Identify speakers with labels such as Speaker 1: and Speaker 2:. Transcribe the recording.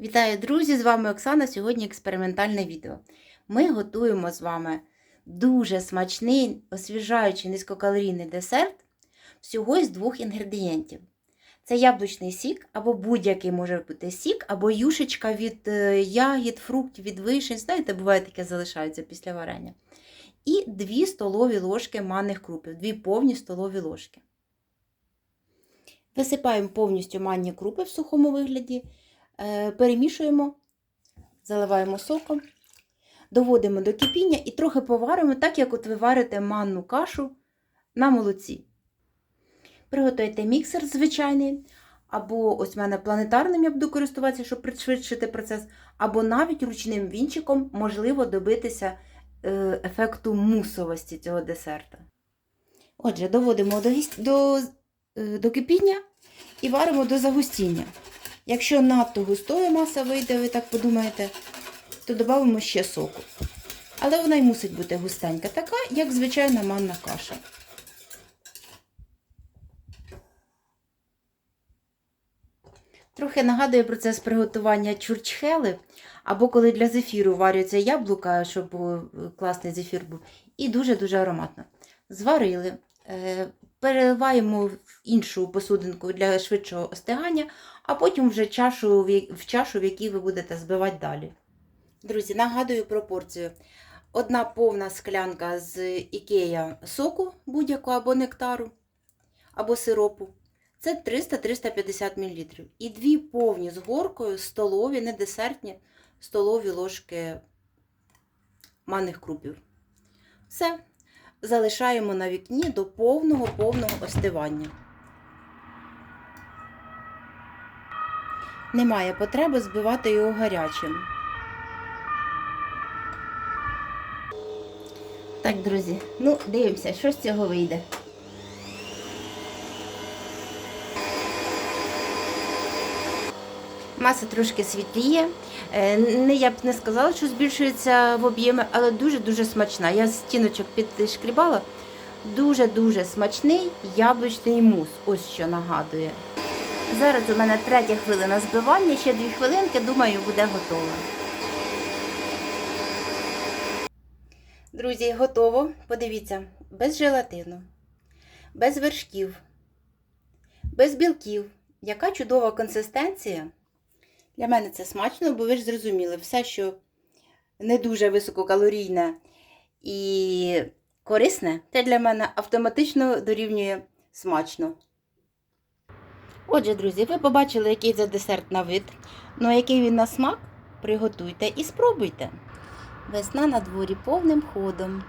Speaker 1: Вітаю, друзі! З вами Оксана. Сьогодні експериментальне відео. Ми готуємо з вами дуже смачний, освіжаючий низькокалорійний десерт всього із двох інгредієнтів. Це яблучний сік, або будь-який може бути сік, або юшечка від е, ягід, фруктів, від вишень. Знаєте, буває таке залишається після варення. І 2 столові ложки манних крупів, 2 повні столові ложки. Висипаємо повністю манні крупи в сухому вигляді. Е, перемішуємо, заливаємо соком, доводимо до кипіння і трохи поваримо, так як от ви варите манну кашу на молоці. Приготуйте міксер звичайний, або ось в мене планетарним я буду користуватися, щоб пришвидшити процес, або навіть ручним вінчиком можливо добитися е, ефекту мусовості цього десерта. Отже, доводимо до, до, е, до кипіння і варимо до загустіння. Якщо надто густою маса вийде, ви так подумаєте, то додамо ще соку. Але вона й мусить бути густенька, така, як звичайна манна каша. Трохи нагадує процес приготування чурчхели, або коли для зефіру варюється яблука, щоб е, класний зефір був, і дуже-дуже ароматно. Зварили, е, переливаємо в іншу посудинку для швидшого остигання, а потім вже чашу, в чашу, в якій ви будете збивати далі. Друзі, нагадую пропорцію. Одна повна склянка з ікея соку будь-якого або нектару, або сиропу. Це 300-350 мл. І дві повні з горкою столові, не десертні, столові ложки манних крупів. Все. Залишаємо на вікні до повного повного остивання. Немає потреби збивати його гарячим. Так, друзі, ну дивимося, що з цього вийде. Маса трошки світліє. Е, Не, я б не сказала, що збільшується в об'ємі, але дуже-дуже смачна. Я з стіночок підшкрібала. Дуже-дуже смачний яблучний мус. Ось що нагадує. Зараз у мене третя хвилина збивання, ще дві хвилинки, думаю, буде готово. Друзі, готово. Подивіться, без желатину, без вершків, без білків. Яка чудова консистенція. Для мене це смачно, бо ви ж зрозуміли, все, що не дуже висококалорійне і корисне, те для мене автоматично дорівнює смачно. Отже, друзі, ви побачили, який це десерт на вид. Ну, а який він на смак, приготуйте і спробуйте. Весна на дворі повним ходом.